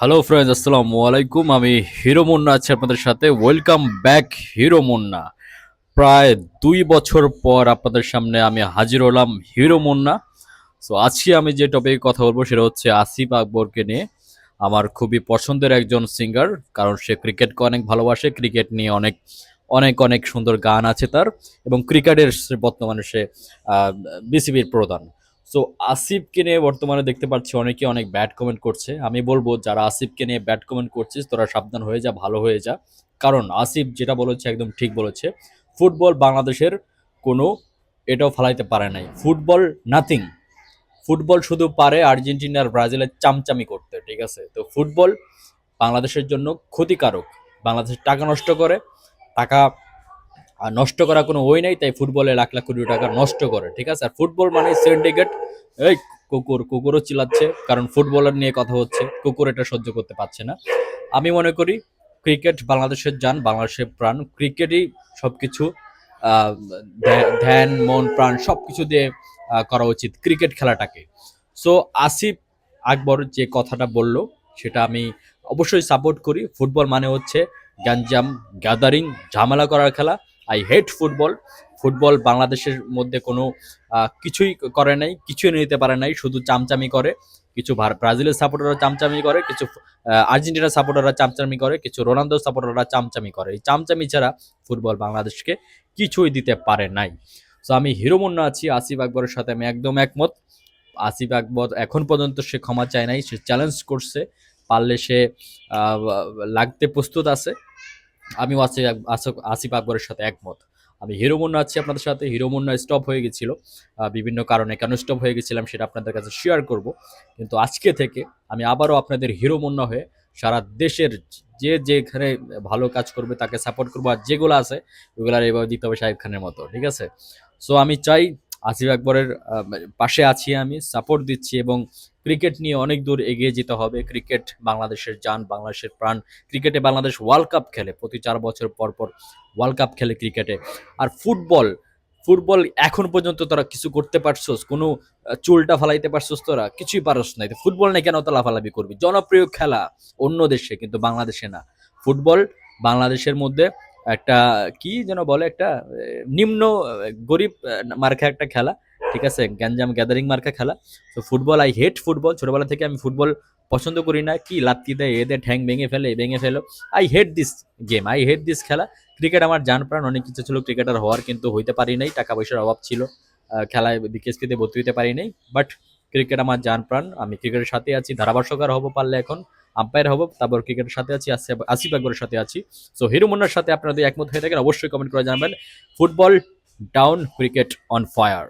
Hello friends আসসালামু আলাইকুম আমি হিরো মুন্না আছি আপনাদের সাথে। Welcome back hero Munna. প্রায় দুই বছর পর আপনাদের সামনে আমি হাজির হলাম হিরো মুন্না। সো আজকে আমি যে টপিকে কথা বলব সেটা হচ্ছে আসিফ আকবরকে নিয়ে। আমার খুবই পছন্দের একজন সিঙ্গার কারণ সে ক্রিকেটকে অনেক ভালোবাসে। ক্রিকেট নিয়ে অনেক অনেক অনেক সুন্দর গান আছে তার। এবং ক্রিকেটের বর্তমানে সে বিসিবির প্রধান। সো আসিফকে নিয়ে বর্তমানে দেখতে পাচ্ছি অনেকে অনেক ব্যাড কমেন্ট করছে। আমি বলব, যারা আসিফকে নিয়ে ব্যাড কমেন্ট করছিস, তোরা সাবধান হয়ে যা, ভালো হয়ে যা। কারণ আসিফ যেটা বলেছে, একদম ঠিক বলেছে। ফুটবল বাংলাদেশের কোনো এটাও ফালাইতে পারে নাই। ফুটবল নাথিং ফুটবল শুধু পারে আর্জেন্টিনার আর ব্রাজিলের চামচামি করতে, ঠিক আছে? তো ফুটবল বাংলাদেশের জন্য ক্ষতিকারক। বাংলাদেশের টাকা নষ্ট করে, টাকা আর নষ্ট করা কোনো ওই নাই, তাই ফুটবলে লাখ লাখ কোটি টাকা নষ্ট করে, ঠিক আছে? আর ফুটবল মানে সিন্ডিকেট এই কুকুর, কুকুরও চিল্লাচ্ছে, কারণ ফুটবলার নিয়ে কথা হচ্ছে, কুকুর এটা সহ্য করতে পারছে না। আমি মনে করি ক্রিকেট বাংলাদেশের যান, বাংলাদেশের প্রাণ, ক্রিকেটই সব কিছু ধ্যা- ধ্যান, মন, প্রাণ সব কিছু দিয়ে করা উচিত ক্রিকেট খেলাটাকে। সো আসিফ আকবর যে কথাটা বলল, সেটা আমি অবশ্যই সাপোর্ট করি। ফুটবল মানে হচ্ছে গ্যাঞ্জাম, গ্যাদারিং, ঝামেলা করার খেলা। আই হেট ফুটবল ফুটবল বাংলাদেশের মধ্যে কোনো কিছুই করে নাই, কিছুই নিতে পারে নাই, শুধু চামচামি করে। কিছু ব্রাজিলের সাপোর্টাররা চামচামি করে, কিছু আর্জেন্টিনার সাপোর্টাররা চামচামি করে, কিছু রোনালদো সাপোর্টাররা চামচামি করে। এই চামচামি ছাড়া ফুটবল বাংলাদেশকে কিছুই দিতে পারে নাই। সো আমি হিরো মুন্না আছি, আসিফ আকবরের সাথে আমি একদম একমত। আসিফ আকবর এখন পর্যন্ত সে ক্ষমা চায় নাই, সে চ্যালেঞ্জ করছে। পারলে সে লাগতে প্রস্তুত আছে। আমিও আসিফ আসিফ আকবরের সাথে একমত। আমি হিরো মুন্না আছি আপনাদের সাথে। হিরো মুন্না স্টপ হয়ে গেছিল। বিভিন্ন কারণে কেন স্টপ হয়ে গেছিলাম সেটা আপনাদের কাছে শেয়ার করব। কিন্তু আজকে থেকে আমি আবারও আপনাদের হিরো মুন্না হয়ে সারা দেশের যে যেখানে ভালো কাজ করবে তাকে সাপোর্ট করব। আর যেগুলো আছে, ওগুলো আর এভাবে দিতে হবে শাহিদ খানের মতো, ঠিক আছে? সো আমি চাই আসিফ আকবরের পাশে আছি আমি সাপোর্ট দিচ্ছি এবং ক্রিকেট নিয়ে অনেক দূর এগিয়ে যেতে হবে। ক্রিকেট বাংলাদেশের যান বাংলাদেশের প্রাণ। ক্রিকেটে বাংলাদেশ ওয়ার্ল্ড কাপ খেলে, প্রতি চার বছর পর পর ওয়ার্ল্ড কাপ খেলে ক্রিকেটে। আর ফুটবল ফুটবল এখন পর্যন্ত তোরা কিছু করতে পারছস, কোনো চুলটা ফালাইতে পারছস তোরা, কিছুই পারস নাই ফুটবল নিয়ে কেন তো লাফালাফি করবি? জনপ্রিয় খেলা অন্য দেশে, কিন্তু বাংলাদেশে না। ফুটবল বাংলাদেশের মধ্যে একটা, কি যেন বলে একটা নিম্ন গরিব মার্কা একটা খেলা। ঠিক আছে? গ্যাঞ্জাম গ্যাদারিং মার্কা খেলা। তো ফুটবল আই হেট ফুটবল। ছোটবেলা থেকে আমি ফুটবল পছন্দ করি না। কি লাত্তি দেয়, এ দেয়, ঠ্যাং ভেঙে ফেলে, ভেঙে ফেলো। I hate this game I hate this খেলা। ক্রিকেট আমার জান প্রাণ অনেক কিছু ছিল ক্রিকেটার হওয়ার, কিন্তু হইতে পারি নাই। টাকা পয়সার অভাব ছিল। খেলায় বিকেএসপিতে ভর্তি হতে পারি নাই। বাট ক্রিকেট আমার জান প্রাণ আমি ক্রিকেটের সাথে আছি। ধারাভাষ্যকার হব পারলে এখন আম্পায়ার হব, তারপর ক্রিকেটের সাথে আছি, আসিফ আকবরের সাথে আছি। সো হিরো মুন্নার সাথে আপনারা যদি একমত হয়ে থাকেন অবশ্যই কমেন্ট করে জানাবেন। Football down cricket on fire